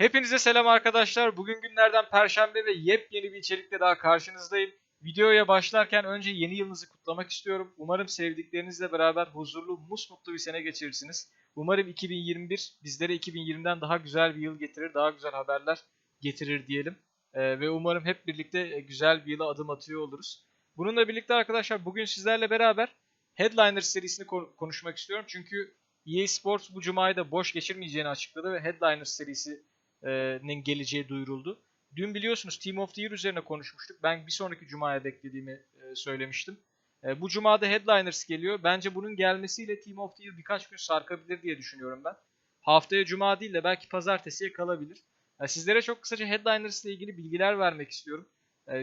Hepinize selam arkadaşlar. Bugün günlerden Perşembe ve yepyeni bir içerikle daha karşınızdayım. Videoya başlarken önce yeni yılınızı kutlamak istiyorum. Umarım sevdiklerinizle beraber huzurlu, musmutlu bir sene geçirirsiniz. Umarım 2021 bizlere 2020'den daha güzel bir yıl getirir, daha güzel haberler getirir diyelim. Ee, ve umarım hep birlikte e, güzel bir yıla adım atıyor oluruz. Bununla birlikte arkadaşlar bugün sizlerle beraber Headliner serisini ko- konuşmak istiyorum. Çünkü EA Sports bu cumayı da boş geçirmeyeceğini açıkladı ve Headliner serisinin geleceği duyuruldu. Dün biliyorsunuz Team of the Year üzerine konuşmuştuk. Ben bir sonraki cumaya beklediğimi söylemiştim. Bu cumada Headliners geliyor. Bence bunun gelmesiyle Team of the Year birkaç gün sarkabilir diye düşünüyorum ben. Haftaya cuma değil de belki pazartesiye kalabilir. Sizlere çok kısaca Headliners ile ilgili bilgiler vermek istiyorum.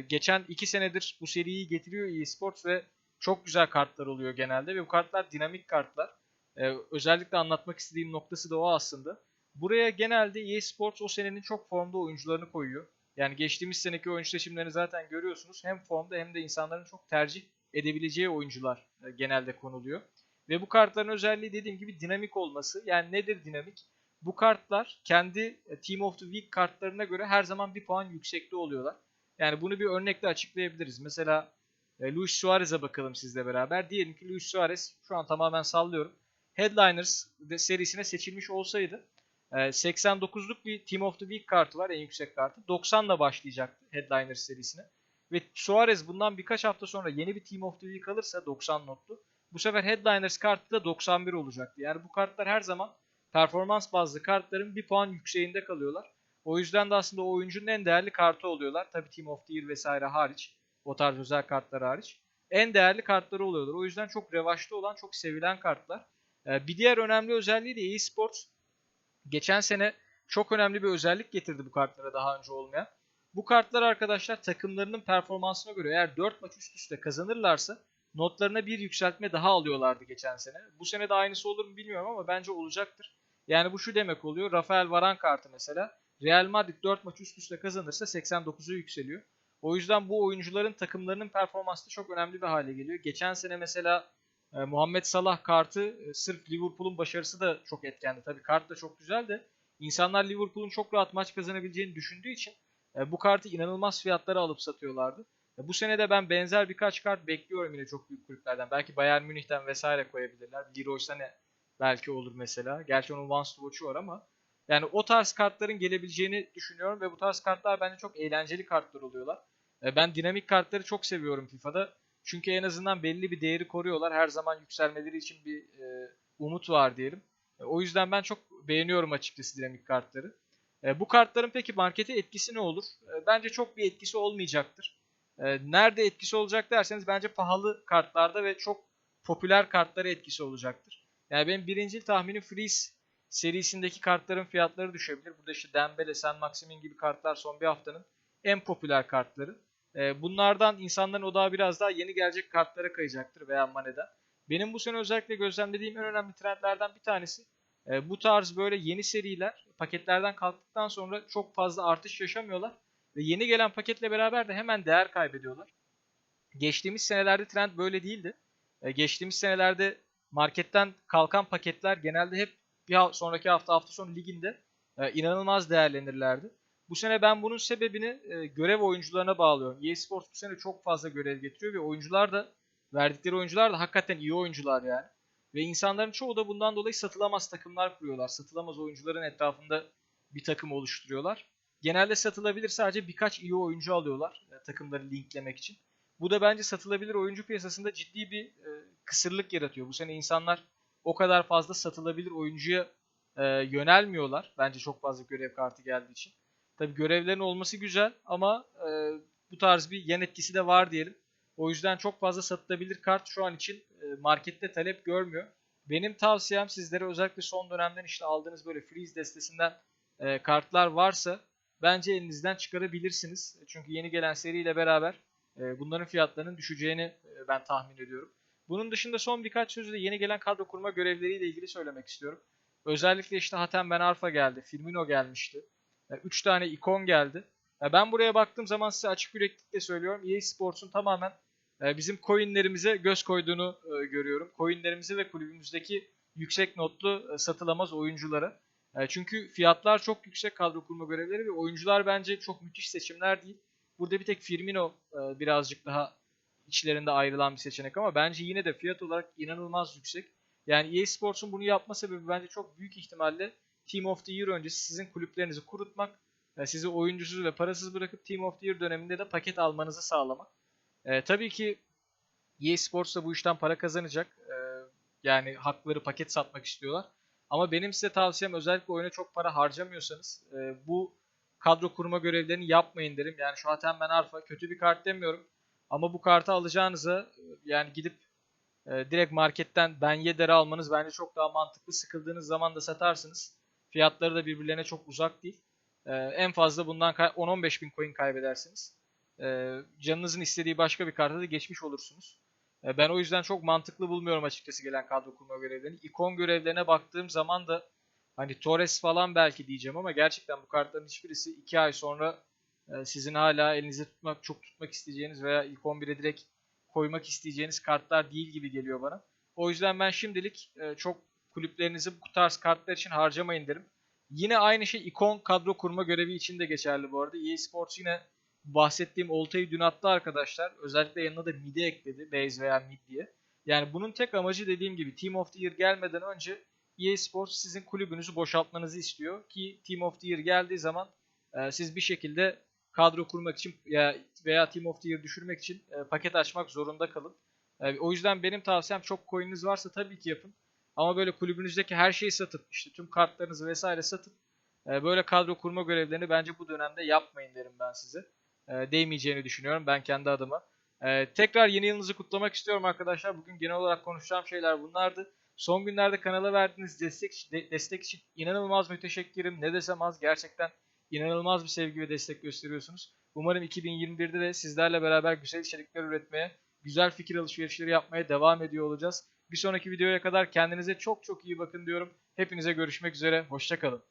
Geçen 2 senedir bu seriyi getiriyor EA Sports ve çok güzel kartlar oluyor genelde ve bu kartlar dinamik kartlar. Özellikle anlatmak istediğim noktası da o aslında. Buraya genelde EA Sports o senenin çok formda oyuncularını koyuyor. Yani geçtiğimiz seneki oyuncu seçimlerini zaten görüyorsunuz. Hem formda hem de insanların çok tercih edebileceği oyuncular e, genelde konuluyor. Ve bu kartların özelliği dediğim gibi dinamik olması. Yani nedir dinamik? Bu kartlar kendi e, Team of the Week kartlarına göre her zaman bir puan yüksekte oluyorlar. Yani bunu bir örnekle açıklayabiliriz. Mesela e, Luis Suarez'e bakalım sizle beraber. Diyelim ki Luis Suarez şu an tamamen sallıyorum. Headliners serisine seçilmiş olsaydı 89'luk bir Team of the Week kartı var en yüksek kartı. 90'la başlayacaktı Headliners serisine. Ve Suarez bundan birkaç hafta sonra yeni bir Team of the Week alırsa 90 notlu. Bu sefer Headliners kartı da 91 olacaktı. Yani bu kartlar her zaman performans bazlı kartların bir puan yükseğinde kalıyorlar. O yüzden de aslında o oyuncunun en değerli kartı oluyorlar. Tabii Team of the Year vesaire hariç. O tarz özel kartlar hariç. En değerli kartları oluyorlar. O yüzden çok revaçta olan, çok sevilen kartlar. Ee, Bir diğer önemli özelliği de eSports geçen sene çok önemli bir özellik getirdi bu kartlara daha önce olmayan. Bu kartlar arkadaşlar takımlarının performansına göre eğer 4 maç üst üste kazanırlarsa notlarına bir yükseltme daha alıyorlardı geçen sene. Bu sene de aynısı olur mu bilmiyorum ama bence olacaktır. Yani bu şu demek oluyor. Rafael Varane kartı mesela Real Madrid 4 maç üst üste kazanırsa 89'a yükseliyor. O yüzden bu oyuncuların takımlarının performansı da çok önemli bir hale geliyor. Geçen sene mesela e, Muhammed Salah kartı e, sırf Liverpool'un başarısı da çok etkendi. Tabii kart da çok güzel de insanlar Liverpool'un çok rahat maç kazanabileceğini düşündüğü için e, bu kartı inanılmaz fiyatlara alıp satıyorlardı. E, bu sene de ben benzer birkaç kart bekliyorum yine çok büyük kulüplerden. Belki Bayern Münih'ten vesaire koyabilirler. Leroy Sané belki olur mesela. Gerçi onun Once to Watch'u var ama yani o tarz kartların gelebileceğini düşünüyorum ve bu tarz kartlar bence çok eğlenceli kartlar oluyorlar. E, Ben dinamik kartları çok seviyorum FIFA'da. Çünkü en azından belli bir değeri koruyorlar. Her zaman yükselmeleri için bir e, umut var diyelim. E, o yüzden ben çok beğeniyorum açıkçası dinamik kartları. E, bu kartların peki markete etkisi ne olur? E, bence çok bir etkisi olmayacaktır. E, nerede etkisi olacak derseniz bence pahalı kartlarda ve çok popüler kartlara etkisi olacaktır. Yani benim birincil tahminim Freeze serisindeki kartların fiyatları düşebilir. Burada işte Dembele, Sen Maximin gibi kartlar son bir haftanın en popüler kartları. E, bunlardan insanların odağı biraz daha yeni gelecek kartlara kayacaktır veya Mane'den. Benim bu sene özellikle gözlemlediğim en önemli trendlerden bir tanesi e, bu tarz böyle yeni seriler paketlerden kalktıktan sonra çok fazla artış yaşamıyorlar ve yeni gelen paketle beraber de hemen değer kaybediyorlar. Geçtiğimiz senelerde trend böyle değildi. E, geçtiğimiz senelerde marketten kalkan paketler genelde hep bir sonraki hafta hafta sonu liginde e, inanılmaz değerlenirlerdi. Bu sene ben bunun sebebini e, görev oyuncularına bağlıyorum. EA Sports bu sene çok fazla görev getiriyor ve oyuncular da verdikleri oyuncular da hakikaten iyi oyuncular yani. Ve insanların çoğu da bundan dolayı satılamaz takımlar kuruyorlar. Satılamaz oyuncuların etrafında bir takım oluşturuyorlar. Genelde satılabilir sadece birkaç iyi oyuncu alıyorlar e, takımları linklemek için. Bu da bence satılabilir oyuncu piyasasında ciddi bir e, kısırlık yaratıyor. Bu sene insanlar o kadar fazla satılabilir oyuncuya e, yönelmiyorlar. Bence çok fazla görev kartı geldiği için. Tabi görevlerin olması güzel ama e, bu tarz bir yan etkisi de var diyelim. O yüzden çok fazla satılabilir kart şu an için e, markette talep görmüyor. Benim tavsiyem sizlere özellikle son dönemden işte aldığınız böyle freeze destesinden e, kartlar varsa bence elinizden çıkarabilirsiniz. Çünkü yeni gelen seriyle beraber e, bunların fiyatlarının düşeceğini e, ben tahmin ediyorum. Bunun dışında son birkaç sözü de yeni gelen kadro kurma görevleriyle ilgili söylemek istiyorum. Özellikle işte Hatem Ben Arfa geldi, Firmino gelmişti. 3 tane ikon geldi. Ya ben buraya baktığım zaman size açık yüreklilikle söylüyorum. EA Sports'un tamamen e, bizim coinlerimize göz koyduğunu e, görüyorum. Coinlerimize ve kulübümüzdeki yüksek notlu e, satılamaz oyunculara. Çünkü fiyatlar çok yüksek kadro kurma görevleri ve oyuncular bence çok müthiş seçimler değil. Burada bir tek Firmino birazcık daha içlerinde ayrılan bir seçenek ama bence yine de fiyat olarak inanılmaz yüksek. Yani EA Sports'un bunu yapma sebebi bence çok büyük ihtimalle Team of the Year öncesi sizin kulüplerinizi kurutmak, e, sizi oyuncusuz ve parasız bırakıp Team of the Year döneminde de paket almanızı sağlamak. E, tabii ki EA Sports da bu işten para kazanacak. E, yani hakları paket satmak istiyorlar. Ama benim size tavsiyem özellikle oyuna çok para harcamıyorsanız e, bu kadro kurma görevlerini yapmayın derim. Yani şu Hatem Ben Arfa kötü bir kart demiyorum. Ama bu kartı alacağınıza e, yani gidip e, direkt marketten Ben Yedder'i almanız bence çok daha mantıklı. Sıkıldığınız zaman da satarsınız. Fiyatları da birbirlerine çok uzak değil. E, en fazla bundan kay- 10-15 bin coin kaybedersiniz. E, canınızın istediği başka bir karta da geçmiş olursunuz. E, ben o yüzden çok mantıklı bulmuyorum açıkçası gelen kadro kurma görevlerini. İkon görevlerine baktığım zaman da hani Torres falan belki diyeceğim ama gerçekten bu kartların hiçbirisi 2 ay sonra e, sizin hala elinizde tutmak çok tutmak isteyeceğiniz veya ilk 11'e direkt koymak isteyeceğiniz kartlar değil gibi geliyor bana. O yüzden ben şimdilik e, çok kulüplerinizi bu tarz kartlar için harcamayın derim. Yine aynı şey ikon kadro kurma görevi için de geçerli bu arada. EA Sports yine bahsettiğim oltayı dün attı arkadaşlar. Özellikle yanına da mid'i ekledi. Base veya mid diye. Yani bunun tek amacı dediğim gibi Team of the Year gelmeden önce EA Sports sizin kulübünüzü boşaltmanızı istiyor. Ki Team of the Year geldiği zaman e, siz bir şekilde kadro kurmak için ya veya Team of the Year düşürmek için e, paket açmak zorunda kalın. E, o yüzden benim tavsiyem çok coin'iniz varsa tabii ki yapın. Ama böyle kulübünüzdeki her şeyi satıp işte tüm kartlarınızı vesaire satıp e, böyle kadro kurma görevlerini bence bu dönemde yapmayın derim ben size. E, değmeyeceğini düşünüyorum ben kendi adıma. E, tekrar yeni yılınızı kutlamak istiyorum arkadaşlar. Bugün genel olarak konuşacağım şeyler bunlardı. Son günlerde kanala verdiğiniz destek, de- destek için inanılmaz müteşekkirim. Ne desem az gerçekten inanılmaz bir sevgi ve destek gösteriyorsunuz. Umarım 2021'de de sizlerle beraber güzel içerikler üretmeye, güzel fikir alışverişleri yapmaya devam ediyor olacağız. Bir sonraki videoya kadar kendinize çok çok iyi bakın diyorum. Hepinize görüşmek üzere. Hoşçakalın.